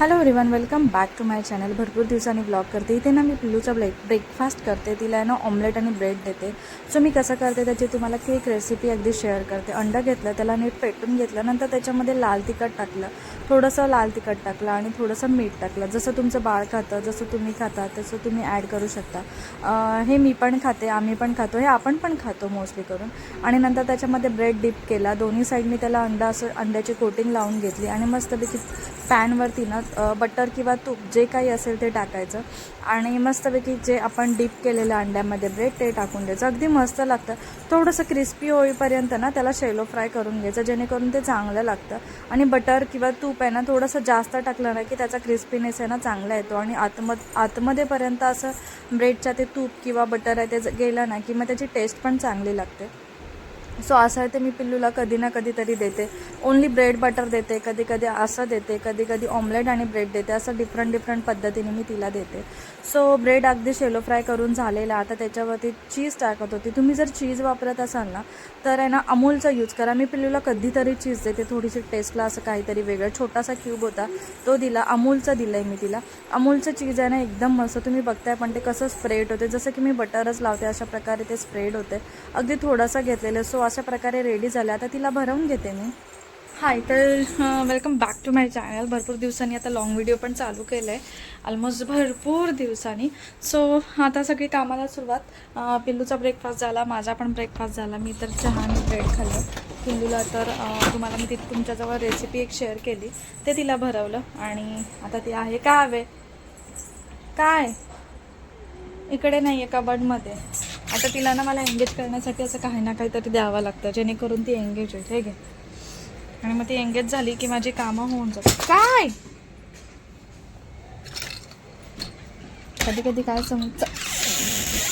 Hello everyone welcome back to my channel भरपूर दिवसांनी blog करते. इथे ना मी पिल्लूचा ब्रेक ब्रेकफास्ट करते. तिला आहे ना ऑमलेट आणि ब्रेड देते. सो मी कसं करते त्याची तुम्हाला केक रेसिपी अगदी शेअर करते. अंडं घेतलं त्याला नीट पेटून घेतलं नंतर त्याच्यामध्ये लाल तिखट टाकलं. थोडंसं लाल तिखट टाकलं आणि थोडंसं मीठ टाकलं. जसं तुमचं बाळ खातं जसं तुम्ही खाता तसं तुम्ही ॲड करू शकता. हे मी पण खाते आम्ही पण खातो हे आपण पण खातो मोस्टली करून. आणि नंतर त्याच्यामध्ये ब्रेड डिप केला. दोन्ही साईडनी त्याला अंडा असं अंड्याची कोटिंग लावून घेतली आणि मस्तपैकी पॅनवरती ना बटर किंवा तूप जे काही असेल ते टाकायचं. आणि मस्तपैकी जे आपण डीप केलेलं अंड्यामध्ये ब्रेड ते टाकून द्यायचं. अगदी मस्त लागतं. थोडंसं क्रिस्पी होईपर्यंत ना त्याला शेलो फ्राय करून घ्यायचं जेणेकरून ते चांगलं लागतं. आणि बटर किंवा तूप आहे ना थोडंसं जास्त टाकलं ना की त्याचा क्रिस्पीनेस आहे ना चांगला येतो. आणि आतम आतमध्येपर्यंत असं ब्रेडच्या ते तूप किंवा बटर आहे ते गेलं ना की मग त्याची टेस्ट पण चांगली लागते. सो असं आहे ते मी पिल्लूला कधी ना कधीतरी देते. ओन्ली ब्रेड बटर देते कधी कधी असं देते कधी कधी ऑमलेट आणि ब्रेड देते. असं डिफरंट डिफरंट पद्धतीने मी तिला देते. सो ब्रेड अगदी शेलो फ्राय करून झालेला आता त्याच्यावरती चीज टाकत होती. तुम्ही जर चीज वापरत असाल ना तर आहे ना अमूलचा यूज करा. मी पिल्लूला कधीतरी चीज देते. थोडीशी टेस्टला असं काहीतरी वेगळं. छोटासा क्यूब होता. तो दिला. अमूलचा दिला आहे मी तिला. अमूलचं चीज आहे ना एकदम मस्त. तुम्ही बघताय पण ते कसं स्प्रेड होते. जसं की मी बटरच लावते अशा प्रकारे ते स्प्रेड होते. अगदी थोडासा घेतलेलं. सो अशा प्रकारे रेडी झाल्या. आता तिला भरवून घेते मी. हाय तर welcome back to my channel भरपूर दिवसांनी आता लॉंग व्हिडिओ पण चालू केलं आहे ऑलमोस्ट भरपूर दिवसांनी. सो आता सगळी कामाला सुरुवात. पिल्लूचा ब्रेकफास्ट झाला माझा पण ब्रेकफास्ट झाला. मी तर चहा आणि ब्रेड खाल्लं. पिल्लूला तर तुम्हाला मी ती तुमच्याजवळ रेसिपी एक शेअर केली. ते तिला भरवलं आणि आता ती आहे का हवे? काय? इकडे नाही आहे कबडमध्ये आता तिला ना मला एंगेज करण्यासाठी असं काही ना काहीतरी द्यावं लागतं जेणेकरून ती एंगेज होईल हे घे आणि मग ती एंगेज झाली की माझी कामं होऊन जातात काय? कधी कधी काय समज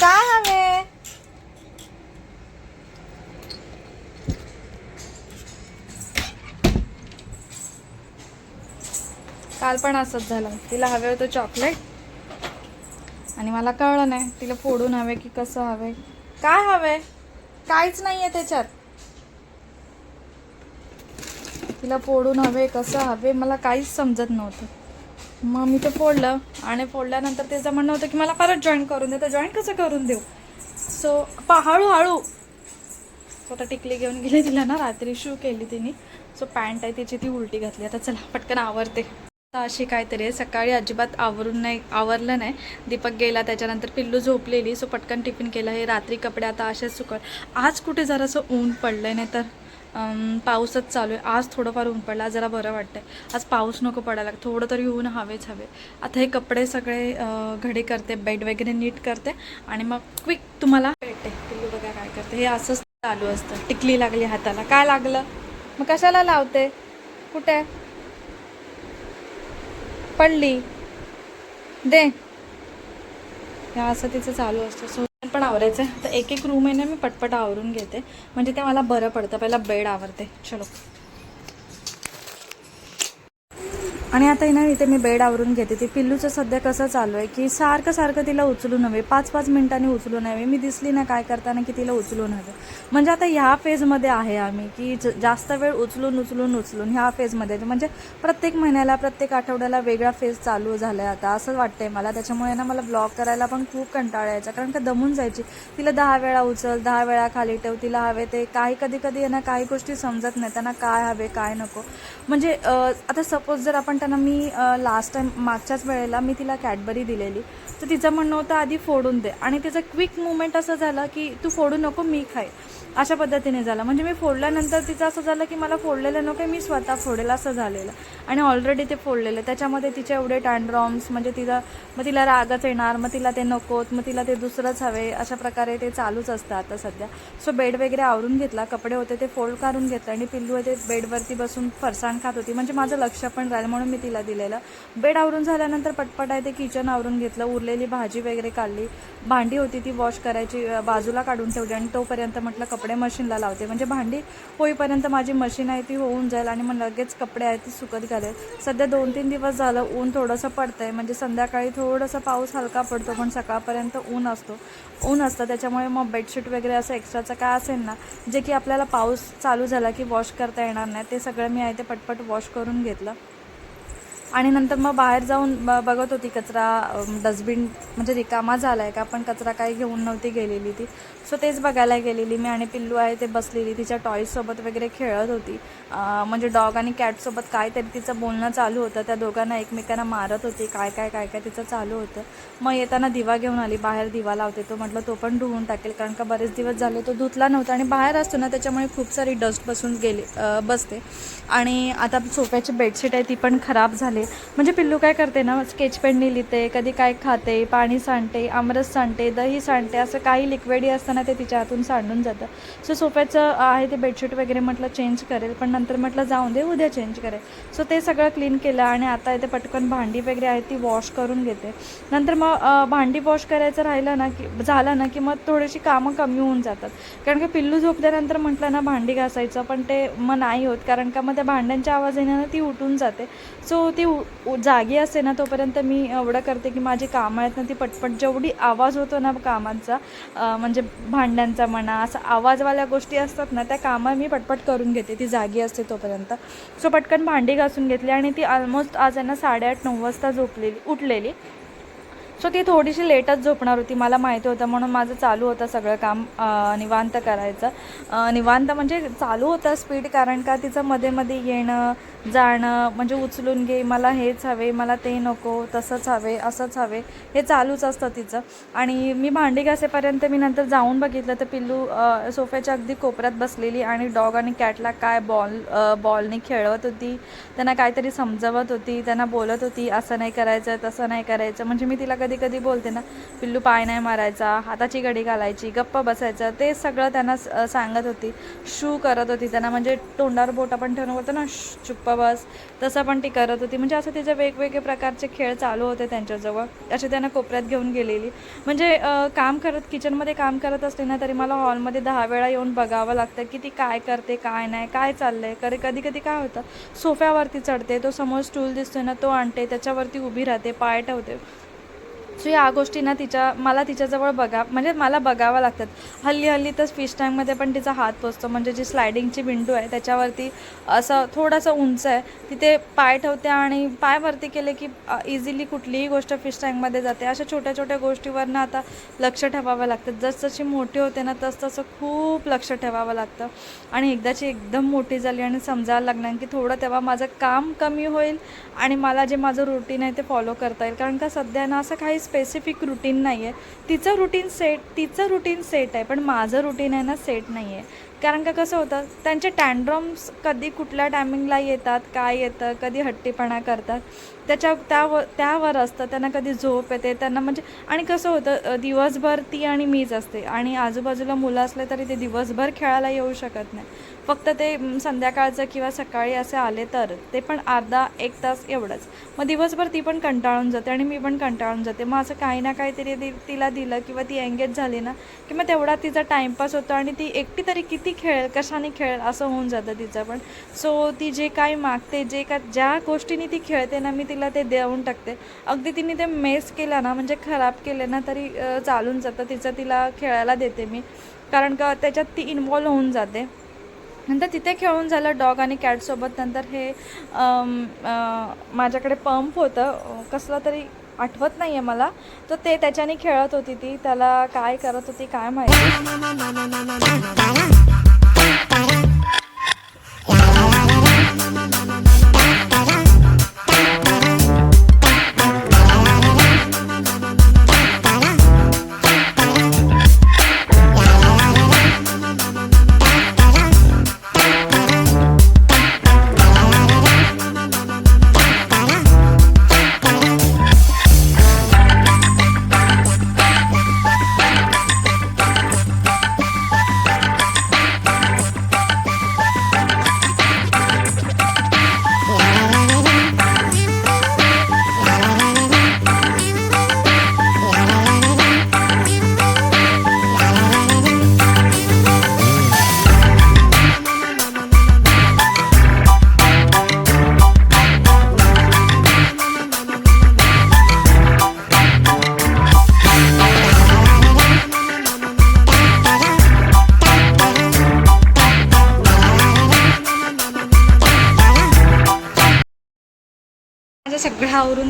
काय हवे? काल पण असंच झालं. तिला हवे होतं चॉकलेट आणि मला कळलं नाही. तिला फोडून हवे की कसं हवे? काय हवे? काहीच नाही आहे त्याच्यात. तिला फोडून हवे कसं हवे मला काहीच समजत नव्हतं. मग मी ते फोडलं आणि फोडल्यानंतर त्याचं म्हणणं होतं की मला परत जॉईन करून दे. तर जॉईन कसं करून देऊ? सो पा हळूहळू. स्वतः टिकली घेऊन गेली तिला ना रात्री शू केली तिने. सो पॅन्ट आहे तिची ती उलटी घातली. आता चला पटकन आवरते. अशी काहीतरी आहे. सकाळी अजिबात आवरून नाही आवरलं नाही. दीपक गेला त्याच्यानंतर पिल्लू झोपलेली सो पटकन टिफिन केलं. हे रात्री कपडे आता असेच सुकत आज कुठे जरासं ऊन पडलं नाही तर पाऊसच चालू आहे. आज थोडंफार ऊन पडला जरा बरं वाटतंय. आज पाऊस नको पडायला थोडं तरी ऊन हवेच हवे. आता हे कपडे सगळे घडे घडी करते बेड वगैरे नीट करते आणि मग क्विक तुम्हाला भेटते. पिल्लू बघा काय करते. हे असंच चालू असतं. टिकली लागली हाताला. काय लागलं? मग कशाला लावते? कुठे? पडली. दे. हे असं तिचं चालू असतं. सो पण आवरायचं आहे तर एक एक रूम आहे ना मी पटपट आवरून घेते. म्हणजे ते मला बरं पडतं. पहिला बेड आवरते. चलो. आणि आता ना इथे मी बेड आवरून घेते. ते पिल्लूचं सध्या कसं चालू आहे की सारखं सारखं तिला उचलू नव्हे. पाच पाच मिनिटांनी उचलू नव्हे. मी दिसली ना काय करताना की तिला उचलून नव्हे म्हणजे आता ह्या फेजमध्ये आहे आम्ही की जास्त वेळ उचलून उचलून उचलून ह्या फेजमध्ये म्हणजे प्रत्येक महिन्याला प्रत्येक आठवड्याला वेगळा फेज चालू झाला आहे आता असं वाटतंय मला. त्याच्यामुळे ना मला ब्लॉग करायला पण खूप कंटाळा यायचा. कारण का दमून जायची. तिला दहा वेळा उचल दहा वेळा खाली ठेव तिला हवे ते. काही कधी कधी आहे ना काही गोष्टी समजत नाही. त्यांना काय हवे काय नको. म्हणजे आता सपोज जर आपण त्यांना मी लास्ट टाइम मागच्याच वेळेला मी तिला कॅडबरी दिलेली. तर तिचं म्हणणं होतं आधी फोडून दे. आणि तिचं क्विक मुवमेंट असं झालं की तू फोडू नको मी खाय अशा पद्धतीने झालं. म्हणजे मी फोडल्यानंतर तिचं असं झालं की मला फोडलेलं नको मी स्वतः फोडेल असं झालेलं. आणि ऑलरेडी ते फोडलेलं. त्याच्यामध्ये तिचे एवढे टँड्रॉम्स म्हणजे तिला मग तिला रागच येणार मग तिला ते नकोत मग तिला ते दुसरंच हवे अशा प्रकारे ते चालूच असतं आता सध्या. सो बेड वगैरे आवरून घेतला कपडे होते ते फोल्ड काढून घेतलं आणि पिल्लू आहे ते बेडवरती बसून फरसाण खात होती. म्हणजे माझं लक्ष पण राहिलं म्हणून मी तिला दिलेलं. बेड आवरून झाल्यानंतर पटपट आहे ते किचन आवरून घेतलं उरलेली भाजी वगैरे काढली. भांडी होती ती वॉश करायची बाजूला काढून ठेवली आणि तोपर्यंत म्हटलं कपडे कपडे मशीनला लावते. म्हणजे भांडी होईपर्यंत माझी मशीन आहे ती होऊन जाईल आणि मग लगेच कपडे आहेत ती सुकत घालेल. सध्या दोन तीन दिवस झालं ऊन थोडंसं पडतं आहे म्हणजे संध्याकाळी थोडंसं पाऊस हलका पडतो पण सकाळपर्यंत ऊन असतो. ऊन असतं त्याच्यामुळे मग बेडशीट वगैरे असं एक्स्ट्राचं काय असेल ना जे की आपल्याला पाऊस चालू झाला की वॉश करता येणार नाही ते सगळं मी आहे ते पटपट वॉश करून घेतलं. आणि नंतर मग बाहेर जाऊन ब बघत होती कचरा डस्टबिन म्हणजे रिकामा झाला आहे का? पण कचरा काही घेऊन नव्हती गेलेली ती. सो तेच बघायला गेलेली. मी आणि पिल्लू आहे ते बसलेली. तिच्या टॉईजसोबत वगैरे खेळत होती. म्हणजे डॉग आणि कॅटसोबत काहीतरी तिचं बोलणं चालू होतं. त्या दोघांना एकमेकांना मारत होती. काय काय काय काय तिचं चालू होतं. मग येताना दिवा घेऊन आली. बाहेर दिवा लावते. तो म्हटलं तो पण धुवून टाकेल. कारण का बरेच दिवस झाले तो धुतला नव्हता. आणि बाहेर असतो ना त्याच्यामुळे खूप सारी डस्ट बसून गेली बसते. आणि आता सोफ्याची बेडशीट आहे ती पण खराब झाली. म्हणजे पिल्लू काय करते ना स्केच पेनने लिहिते कधी काय खाते पाणी सांडते आमरस सांडते दही सांडते असं काही लिक्विडी असताना ते तिच्या हातून सांडून जातं. सो सोफ्याचं आहे ते बेडशीट वगैरे म्हटलं चेंज करेल पण नंतर म्हटलं जाऊन दे उद्या चेंज करेल. सो ते सगळं क्लीन केलं आणि आता इथे पटकन भांडी वगैरे आहेत ती वॉश करून घेते. नंतर मग भांडी वॉश करायचं राहिलं ना की झालं ना की मग थोडीशी कामं कमी होऊन जातात. कारण का पिल्लू झोपल्यानंतर म्हटलं ना भांडी घासायचं पण ते मग नाही होत कारण का मग त्या भांड्यांच्या आवाजाने ना ती उठून जाते. सो ती जागी असते ना तोपर्यंत मी एवढं करते की माझी कामं आहेत ना ती पटपट जेवढी आवाज होतो ना कामांचा म्हणजे भांड्यांचा म्हणा असा आवाजवाल्या गोष्टी असतात ना त्या कामं मी पटपट करून घेते ती जागी असते तोपर्यंत. सो पटकन भांडी घासून घेतली आणि ती ऑलमोस्ट आज आहे ना साडेआठ नऊ वाजता झोपलेली उठलेली. सो ती थोडीशी लेटच झोपणार होती मला माहिती होतं म्हणून माझं चालू होतं सगळं काम निवांत करायचं. निवांत म्हणजे चालू होतं स्पीड कारण का तिचं मध्ये मध्ये येणं जाणं म्हणजे उचलून घे मला हेच हवे मला ते नको तसंच हवे असंच हवे हे चालूच असतं तिचं. आणि मी भांडी घासेपर्यंत मी नंतर जाऊन बघितलं तर पिल्लू सोफ्याच्या अगदी कोपऱ्यात बसलेली आणि डॉग आणि कॅटला काय बॉल बॉलने खेळवत होती त्यांना काहीतरी समजवत होती त्यांना बोलत होती असं नाही करायचं तसं नाही करायचं म्हणजे मी तिला कधी कधी बोलते ना पिल्लू पाय नाही मारायचा हाताची घडी घालायची गप्प बसायचं ते सगळं त्यांना सांगत होती. शू करत होती त्यांना म्हणजे तोंडावर बोट आपण ठेवून बोलतो ना चुप्प बस तसं पण ती करत होती. म्हणजे असं तिचे वेगवेगळे प्रकारचे खेळ चालू होते त्यांच्याजवळ. असे त्यांना कोपऱ्यात घेऊन गेलेली. म्हणजे काम करत किचनमध्ये काम करत असते ना तरी मला हॉलमध्ये दहा वेळा येऊन बघावं लागतं की ती काय करते काय नाही काय चाललंय. कधी कधी कधी काय होतं सोफ्यावरती चढते तो समोर स्टूल दिसतोय ना तो आणते त्याच्यावरती उभी राहते पाय ठेवते. सो या गोष्टी ना तिच्या मला तिच्याजवळ बघा म्हणजे मला बघावं लागतात हल्ली हल्ली तर फिश टँकमध्ये पण तिचा हात पोचतो म्हणजे जी स्लायडिंगची विंडो आहे त्याच्यावरती असं थोडंसं उंच आहे. तिथे पाय ठेवते आणि पाय वरती केले की इझिली कुठलीही गोष्ट फिश टँकमध्ये जाते. अशा छोट्या छोट्या गोष्टीवरनं आता लक्ष ठेवावं लागतं. जसजशी मोठी होते ना तसतसं खूप लक्ष ठेवावं लागतं. आणि एकदाची एकदम मोठी झाली आणि समजायला लागणार की थोडं तेव्हा माझं काम कमी होईल आणि मला जे माझं रुटीन आहे ते फॉलो करता येईल. कारण का सध्या ना असं काहीच स्पेसिफिक रुटीन नाही आहे तिचं रुटीन सेट तिचं रुटीन सेट आहे पण माझं रुटीन आहे ना सेट नाही आहे कारण का कसं होतं त्यांचे टँड्रम्स कधी कुठल्या टायमिंगला येतात काय येतं कधी हट्टीपणा करतात. त्याच्या त्यावर त्यावर असतं त्यांना कधी झोप येते त्यांना म्हणजे आणि कसं होतं दिवसभर ती आणि मीच असते. आणि आजूबाजूला मुलं असले तरी ते दिवसभर खेळायला येऊ शकत नाही. फक्त ते संध्याकाळचं किंवा सकाळी असे आले तर ते पण अर्धा एक तास एवढंच. मग दिवसभर ती पण कंटाळून जाते आणि मी पण कंटाळून जाते. मग असं काही ना काहीतरी दि तिला दिलं किंवा ती एंगेज झाली ना की मग तेवढा तिचा टाईमपास होतो आणि ती एकटी तरी किती खेळेल कशाने खेळेल असं होऊन जातं तिचं पण. सो ती जे काही मागते जे का ज्या गोष्टीने ती खेळते ना मी तिला ते देऊन टाकते. अगदी तिने ते मेस केला ना म्हणजे खराब केले ना तरी चालून जातं. तिचं तिला खेळायला देते मी. कारण का त्याच्यात ती इन्वॉल्व होऊन जाते. नंतर तिथे खेळून झालं डॉग आणि कॅटसोबत नंतर हे माझ्याकडे पंप होतं. कसलं तरी आठवत नाही आहे मला. तर ते त्याच्याने खेळत होती ती. त्याला काय करत होती काय माहिती.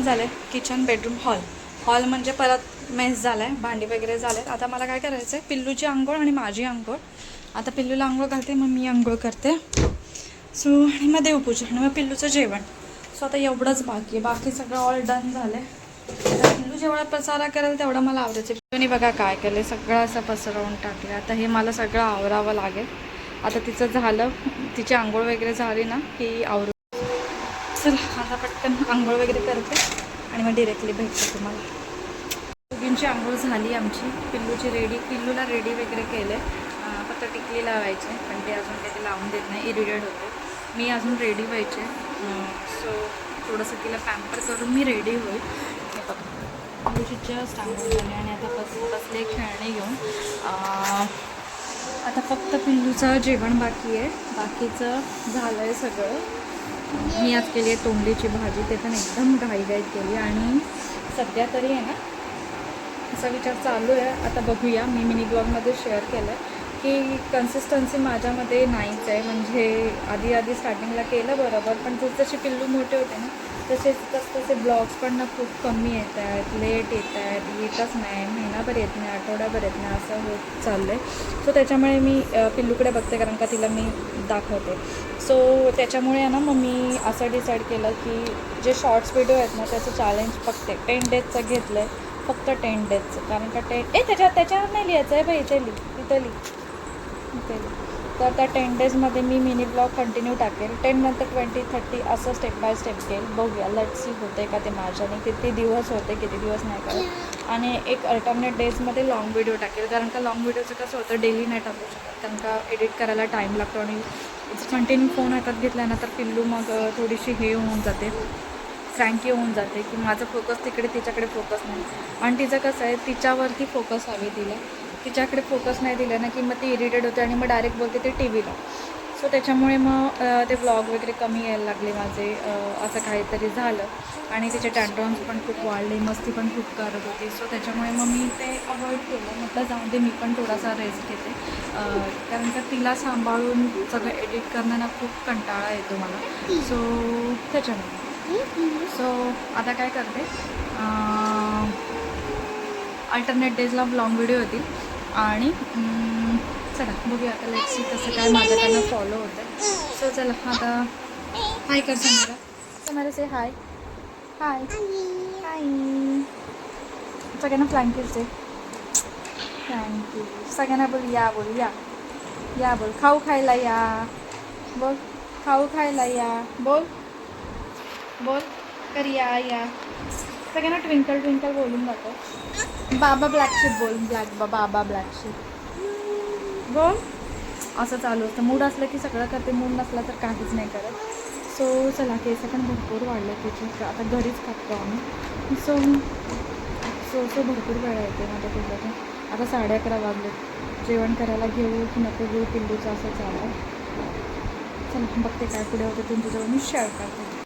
झालं आहे किचन बेडरूम हॉल हॉल म्हणजे परत मेस झाला आहे भांडी वगैरे झाले आहेत आता मला काय करायचं आहे पिल्लूची आंघोळ आणि माझी आंघोळ. आता पिल्लूला आंघोळ घालते मग मी आंघोळ करते. सो आणि मग देवपूजा आणि मग पिल्लूचं जेवण. सो आता एवढंच बाकी आहे. बाकी सगळं ऑल डन झालं आहे पिल्लू जेवढा पसारा करेल तेवढा मला आवडायचं पिल्लूने बघा काय केलं सगळं असं पसरवून टाकलं आता हे मला सगळं आवरावं लागेल. आता तिचं झालं तिची आंघोळ वगैरे झाली ना की आवरू चल आता पटकन आंघोळ वगैरे करते आणि मग डिरेक्टली भेटते तुम्हाला. दोघींची आंघोळ झाली आमची. पिल्लूची रेडी पिल्लूला रेडी वगैरे केले फक्त टिकली लावायचे पण ते अजून काही ते लावून देत नाही इरिटेड होते. मी अजून रेडी व्हायचे. सो थोडंसं तिला पॅम्पर करून मी रेडी होईल. हे पिल्लूची जस्ट आंघोळ झाली आणि आता बस बसले खेळणे घेऊन. आता फक्त पिल्लूचं जेवण बाकी आहे. बाकीचं झालं आहे सगळं. मी आज केली आहे तोंडलीची भाजी ते पण एकदम घाईघाईत केली आणि सध्या तरी आहे ना असा विचार चालू आहे. आता बघूया मी मिनी ब्लॉगमध्ये शेअर केलं आहे की कन्सिस्टन्सी माझ्यामध्ये नाहीच आहे. म्हणजे आधी आधी स्टार्टिंगला केलं बरोबर पण जसजशी पिल्लू मोठे होते ना तसे तसतसे ब्लॉग्स पण ना खूप कमी येत आहेत लेट येत आहेत येतच नाही महिनाभर येत नाही आठवड्याभर येत नाही असं होत चाललं आहे सो त्याच्यामुळे मी पिल्लूकडे बघते कारण का तिला मी दाखवते. सो त्याच्यामुळे आहे ना मग मी असं डिसाईड केलं की जे शॉर्ट्स व्हिडिओ आहेत ना त्याचं चॅलेंज बघते टेन डेजचं घेतलं आहे फक्त टेन डेजचं कारण का टेन ए त्याच्यात त्याच्यावर नाही लिहायचं आहे बाई इथे लिह इथे लिह इथे लिह. तर त्या टेन डेजमध्ये मी मिनी ब्लॉग कंटिन्यू टाकेल. टेन नंतर ट्वेंटी थर्टी असं स्टेप बाय स्टेप घेईल बघूया. लेट सी होते का ते माझ्याने किती दिवस होते किती दिवस नाही करत. आणि एक अल्टरनेट डेजमध्ये लॉंग व्हिडिओ टाकेल. कारण का लॉंग व्हिडिओचं कसं होतं डेली नाही टाकू शकत. कारण का एडिट करायला टाईम लागतो आणि कंटिन्यू फोन हातात घेतला ना तर पिल्लू मग थोडीशी हे होऊन जाते. फ्रँकी होऊन जाते. की माझा फोकस तिकडे तिच्याकडे फोकस नाही. आणि तिचं कसं आहे तिच्यावरती फोकस हवी तिला. तिच्याकडे फोकस नाही दिला ना की मग ती इरिटेड होते आणि मग डायरेक्ट बोलते ते टी व्हीला सो त्याच्यामुळे मग ते व्लॉग वगैरे कमी यायला लागले माझे. असं काहीतरी झालं. आणि तिचे टँड्रॉन्स पण खूप वाढले मस्ती पण खूप करत होती. सो त्याच्यामुळे मग मी ते अवॉइड केलं. म्हटलं जाऊ दे मी पण थोडासा रेस्ट घेते. कारण का तिला सांभाळून सगळं एडिट करताना खूप कंटाळा येतो मला. सो त्याच्यामुळे. सो आता काय करते? अल्टरनेट डेजला लॉंग व्हिडिओ होतील आणि चला बघूया आता लेट्स सी कसं काय माझ्याकडनं फॉलो होतं सो चला आता हाय कर समजा समजा से हाय हाय हाय सगळ्यांना फ्लँकीच आहे थँक्यू सगळ्यांना बोल या बोल या. या बोल. खाऊ खायला या. बोल. खाऊ खायला या. बोल. बोल. कर या या. सगळ्यांना ट्विंकल ट्विंकल बोलून जातो बाबा ब्लॅक शिप बोल ब्लॅक बा बाबा ब्लॅक शिप बोल. असं चालू असतं. मूड असलं की सगळं करते मूड नसला तर काहीच नाही करत. सो चला केस पण भरपूर वाढले त्याची आता घरीच कापतो आम्ही. सो सो सो भरपूर वेळा येते माझ्या पिल्लाचं. आता साडे अकरा वाजले जेवण करायला घेऊ की नको घेऊ पिल्लूचं असं चाललं चला बघते काय पुढे होतं. तुमच्याजवळ मी शेअर करते.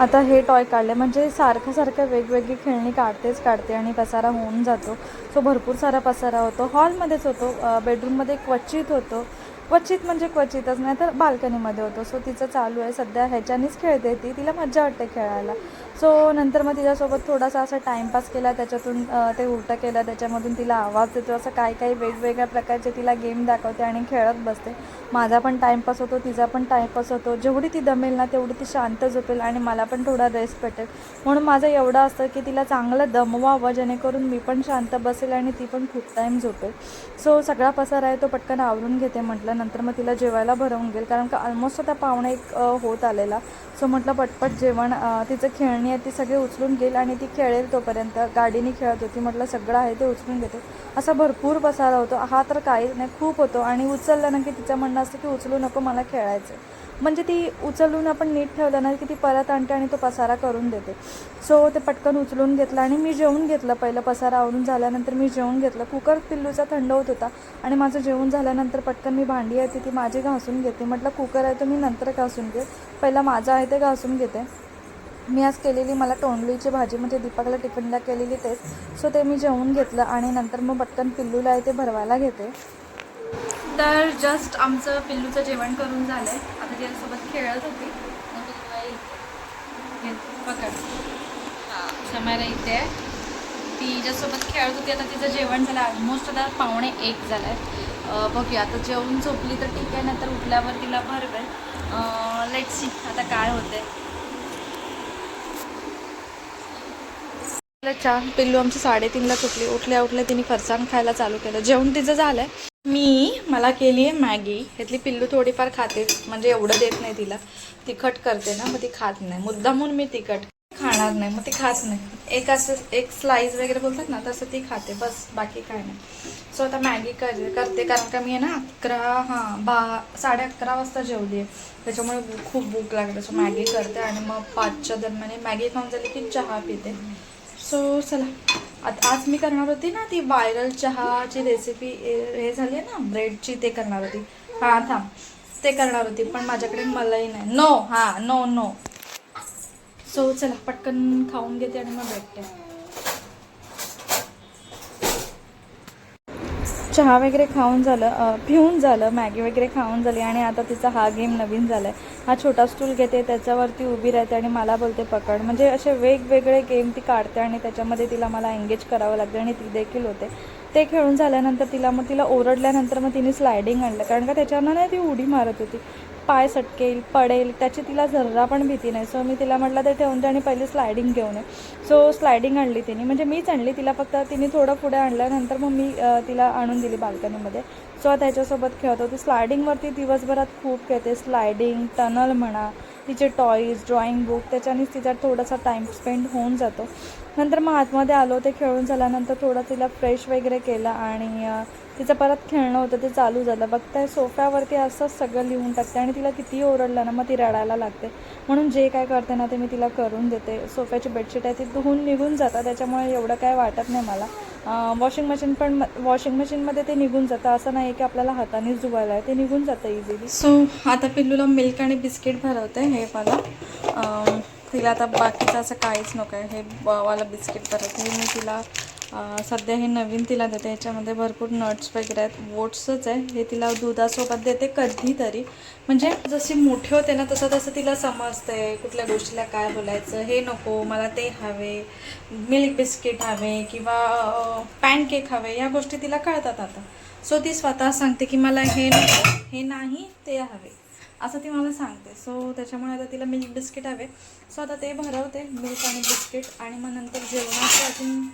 आता हे टॉय काढले. म्हणजे सारखं सारखं वेगवेगळी खेळणी काढतेच काढते आणि पसारा होऊन जातो. सो भरपूर सारा पसारा होतो. हॉलमध्येच होतो. बेडरूममध्ये क्वचित होतो. क्वचित म्हणजे क्वचितच नाही तर बाल्कनीमध्ये होतो. सो तिचं चालू आहे. सध्या ह्याच्यानेच खेळते ती. तिला मज्जा वाटते खेळायला. सो नंतर मग तिच्यासोबत थोडासा असा टाईमपास केला. त्याच्यातून ते उलटं केलं. त्याच्यामधून तिला आवाज देतो. असं काही काही वेगवेगळ्या प्रकारचे तिला गेम दाखवते आणि खेळत बसते. माझा पण टाईमपास होतो तिचा पण टाईमपास होतो. जेवढी ती दमेल ना तेवढी ती शांत झोपेल आणि मला पण थोडा रेस्ट भेटेल. म्हणून माझं एवढं असतं की तिला चांगलं दमवावं जेणेकरून मी पण शांत बसेल आणि ती पण खूप टाईम झोपेल. सो सगळा पसारा आहे तो पटकन आवरून घेते म्हटलं. नंतर मग तिला जेवायला भरवून घेईल. कारण का ऑलमोस्ट आता पाहुणे एक होत आलेला. सो म्हटलं पटपट जेवण तिचं खेळणं आणि ती सगळी उचलून घेईल आणि ती खेळेल तोपर्यंत. गाडीने खेळत होती म्हटलं सगळं आहे ते उचलून घेते. असा भरपूर पसारा होतो. हा तर काहीच नाही खूप होतो. आणि उचललं ना की तिचं म्हणणं असतं की उचलू नको मला खेळायचं आहे. म्हणजे ती उचलून आपण नीट ठेवलं ना की ती परत आणते आणि तो पसारा करून देते. सो ते पटकन उचलून घेतलं आणि मी जेवून घेतलं. पहिलं पसारा आवरून झाल्यानंतर मी जेवून घेतलं. कुकर पिल्लूचा थंड होत होता आणि माझं जेवण झाल्यानंतर पटकन मी भांडी आहे ती ती माझी घासून घेते. म्हटलं कुकर आहे तो मी नंतर घासून घे पहिला माझं आहे ते घासून घेते. मी आज केलेली मला तोंडलीची भाजी म्हणजे दीपकला टिफिनला केलेली तेच. सो ते मी जेवून घेतलं आणि नंतर मग पटकन पिल्लूला आहे ते भरवायला घेते. तर जस्ट आमचं पिल्लूचं जेवण करून झालं आहे आता तिच्यासोबत खेळत होती. मग तुला एक- पकड इथे आहे. ती ज्यासोबत खेळत होती आता तिचं जेवण झालं. ऑलमोस्ट आता पावणे एक झालं आहे बघूया. आता जेवण झोपली तर ठीक आहे नंतर उठल्यावर तिला भरवेल. लेट सी आता काय होते छान पिल्लू आमची साडेतीनला उठली उठल्या उठल्या तिने फरसाण खायला चालू केलं. जेवण तिचं झालंय. मी मला केली आहे मॅगी. ह्यातली पिल्लू थोडीफार खाते. म्हणजे एवढं देत नाही तिला. तिखट करते ना मग ती खात नाही. मुद्दामून मी तिखट खाणार नाही. मग ती खात नाही. एक असं एक स्लाईस वगैरे बोलतात ना तसं ती खाते. बस बाकी काय नाही. सो आता मॅगी कर करते. कारण का मी आहे ना अकरा हां बा साडे अकरा वाजता जेवली आहे त्याच्यामुळे खूप भूक लागली. सो मॅगी करते आणि मग पाचच्या दरम्यान मॅगी खाऊन झाली की चहा पिते. सो चला. आता आज मी करणार होती ना ती व्हायरल चहाची रेसिपी हे झाली आहे ना ब्रेडची ते करणार होती. हां थांब. ते करणार होती पण माझ्याकडे मलाही नाही. नो हां नो नो सो चला पटकन खाऊन घेते आणि मग भेटते. चहा वगैरे खाऊन झालं पिऊन झालं मॅगी वगैरे खाऊन झाली आणि आता तिचा हा गेम नवीन झाला आहे हा छोटा स्टूल घेते त्याच्यावरती उभी राहते आणि मला बोलते पकड. म्हणजे असे वेगवेगळे गेम ती काढते आणि त्याच्यामध्ये तिला मला एंगेज करावं लागतं आणि ती देखील होते. ते खेळून झाल्यानंतर तिला मग तिला ओरडल्यानंतर मग तिने स्लायडिंग आणलं. कारण का त्याच्यानं नाही ती उडी मारत होती. पाय सटकेल पडेल त्याची तिला जरा पण भीती नाही. सो मी तिला म्हटलं ते ठेवून दे आणि पहिली स्लायडिंग घेऊन ये. सो स्लायडिंग आणली तिने. म्हणजे मीच आणली तिला फक्त तिने थोडं पुढे आणल्यानंतर मग मी तिला आणून दिली बाल्कनीमध्ये. सो त्याच्यासोबत खेळत होती. स्लायडिंगवरती दिवसभरात खूप खेळते. स्लायडिंग टनल म्हणा तिचे टॉईज ड्रॉइंग बुक त्याच्यानेच तिचा थोडासा टाईम स्पेंड होऊन जातो. नंतर मग आतमध्ये आलो. ते खेळून झाल्यानंतर थोडं तिला फ्रेश वगैरे केलं आणि तिचं परत खेळणं होतं ते चालू झालं. बघताय सोफ्यावरती असंच सगळं लिहून टाकते आणि तिला कितीही ओरडलं ना मग ती रडायला लागते. म्हणून जे काय करते ना ते मी तिला करून देते. सोफ्याची बेडशीट आहे ती धुवून निघून जातात. त्याच्यामुळे एवढं काय वाटत नाही मला. वॉशिंग मशीन पण वॉशिंग मशीनमध्ये ते निघून जातं. असं नाही की आपल्याला हातानेच धुवायला आहे. ते निघून जातं इझिली सो आता पिल्लूला मिल्क आणि बिस्किट भरवते हे मला. तिला आता बाकीचं असं काहीच नको आहे. हे वाला बिस्किट भरवते. हे मी तिला सध्या हे नवीन तिला देते. याच्यामध्ये भरपूर नट्स वगैरे आहेत. ओट्सच आहे. हे तिला दुधासोबत देते कधीतरी. म्हणजे जशी मोठी होते ना तसं तसं तिला समजते. कुठल्या गोष्टीला काय बोलायचं हे नको मला ते हवे. मिल्क बिस्किट हवे किंवा पॅनकेक हवे या गोष्टी तिला कळतात आता. सो ती स्वतः सांगते की मला हे नको हे नाही ते हवे. असं ती मला सांगते. सो त्याच्यामुळे आता तिला मिल्क बिस्किट हवे. सो आता ते भरवते मिल्क आणि बिस्किट आणि मग नंतर जेवणाचं अजून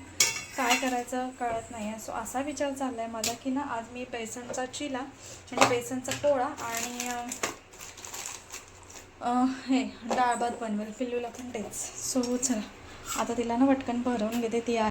काय करायचं कळत नाही. आहे सो असा विचार चालला आहे माझा की ना आज मी बेसनचा चिला म्हणजे बेसनचा पोळा आणि हे डाळ भात बनवेल. पिल्लूला पण तेच. सो चला. आता तिला ना पटकन भरवून घेते. ती आहे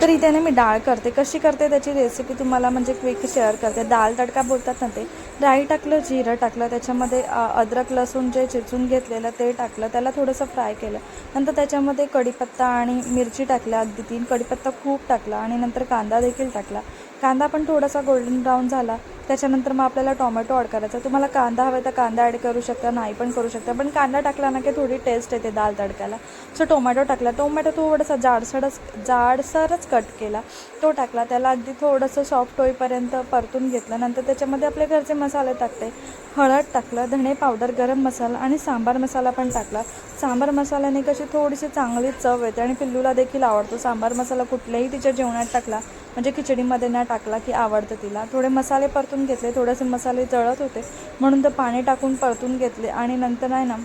तर इथे ना मी डाळ करते. कशी करते त्याची रेसिपी तुम्हाला म्हणजे क्विक शेअर करते. डाळ तडका बोलतात ना ते? राई टाकलं जिरं टाकलं त्याच्यामध्ये अद्रक लसूण जे चिचून घेतलेलं ते टाकलं. त्याला थोडंसं फ्राय केलं. नंतर त्याच्यामध्ये कढीपत्ता आणि मिरची टाकल्या. अगदी तीन कढीपत्ता खूप टाकला आणि नंतर कांदा देखील टाकला. कांदा पण थोडासा गोल्डन ब्राऊन झाला. त्याच्यानंतर मग आपल्याला टोमॅटो ॲड करायचा. तुम्हाला कांदा हवा तर कांदा ॲड करू शकता नाही पण करू शकता. पण कांदा टाकला ना की थोडी टेस्ट येते दाल तडक्याला. सो टोमॅटो टाकला. टोमॅटो थोडासा जाडसरच जाडसरच कट केला. तो टाकला. त्याला अगदी थोडंसं सॉफ्ट होईपर्यंत परतून घेतलं. नंतर त्याच्यामध्ये आपले घरचे मसाले टाकते. हळद टाकलं धणे पावडर गरम मसाला आणि सांबार मसाला पण टाकला. सांबार मसाल्याने कशी थोडीशी चांगली चव येते. आणि पिल्लूला देखील आवडतो. सांबार मसाला कुठल्याही तिच्या जेवणात टाकला म्हणजे खिचडीमध्ये ना टाकला की आवडतं तिला. थोडे मसाले परतून घेतले थोडेसे मसाले जळत होते म्हणून ते पाणी टाकून परतून घेतले आणि नंतर नाही ना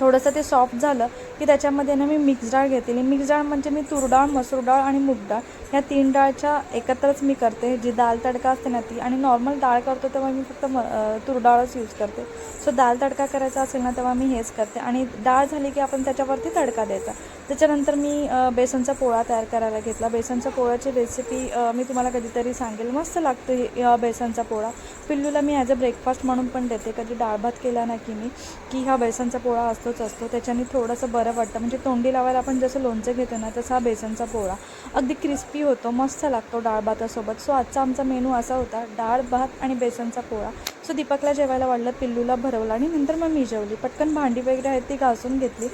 थोडंसं ते सॉफ्ट झालं की त्याच्यामध्ये ना मी मिक्स डाळ घेतली मिक्स डाळ म्हणजे मी तूर डाळ मसूर डाळ आणि मूग डाळ ह्या तीन डाळच्या एकत्रच मी करते. जी दाल तडका असते ना ती. आणि नॉर्मल डाळ करतो तेव्हा मी फक्त म तूर डाळच यूज करते. सो दाल तडका करायचा असेल ना तेव्हा मी हेच करते. आणि डाळ झाली की आपण त्याच्यावरती तडका द्यायचा. त्याच्यानंतर मी बेसनचा पोळा तयार करायला घेतला. बेसनच्या पोळ्याची रेसिपी मी तुम्हाला कधीतरी सांगेल. मस्त लागतो हे बेसनचा पोळा. पिल्लूला मी ॲज अ ब्रेकफास्ट म्हणून पण देते. कधी डाळ भात केला ना की मी की हा बेसनचा पोळा असतो असतोच असतो. त्याच्याने थोडंसं बरं वाटतं. म्हणजे तोंडी लावायला आपण जसं लोणचं घेतो ना तसा हा बेसनचा पोळा. अगदी क्रिस्पी होतो. मस्त लागतो डाळ भातासोबत. सो आजचा आमचा मेनू असा होता. डाळ भात आणि बेसनचा पोळा. सो दीपकला जेवायला वाढलं पिल्लूला भरवलं आणि नंतर मग मी जेवली. पटकन भांडी वगैरे आहेत ती घासून घेतली.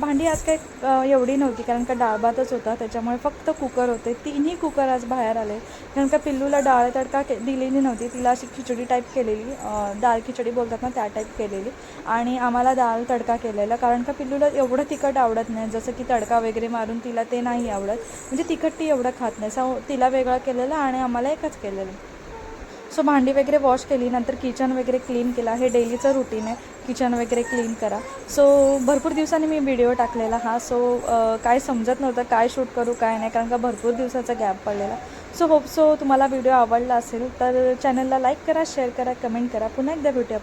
भांडी आज काही एवढी नव्हती कारण का डाळ भातच होता त्याच्यामुळे फक्त कुकर होते. तिन्ही कुकर आज बाहेर आले. कारण का पिल्लूला डाळ तडका के दिलेली नव्हती. तिला अशी खिचडी टाईप केलेली. डाळ खिचडी बोलतात ना त्या टाईप केलेली. आणि आम्हाला डाळ तडका केलेला. कारण का पिल्लूला एवढं तिखट आवडत नाही. जसं की तडका वगैरे मारून तिला ते नाही आवडत. म्हणजे तिखट ती एवढं खात नाही. सो तिला वेगळं केलेलं आणि आम्हाला एकच केलेलं. सो भांडी वगैरे वॉश केली नंतर किचन वगैरे क्लीन केला. हे डेलीचं रुटीन आहे. किचन वगैरे क्लीन करा. सो भरपूर दिवसांनी मी व्हिडिओ टाकलेला हा. सो काय समजत नव्हतं काय शूट करू काय नाही कारण का भरपूर दिवसाचा गॅप पडलेला. सो होप सो तुम्हाला व्हिडिओ आवडला असेल तर चॅनलला लाईक करा शेअर करा कमेंट करा. पुन्हा एकदा भेटूया.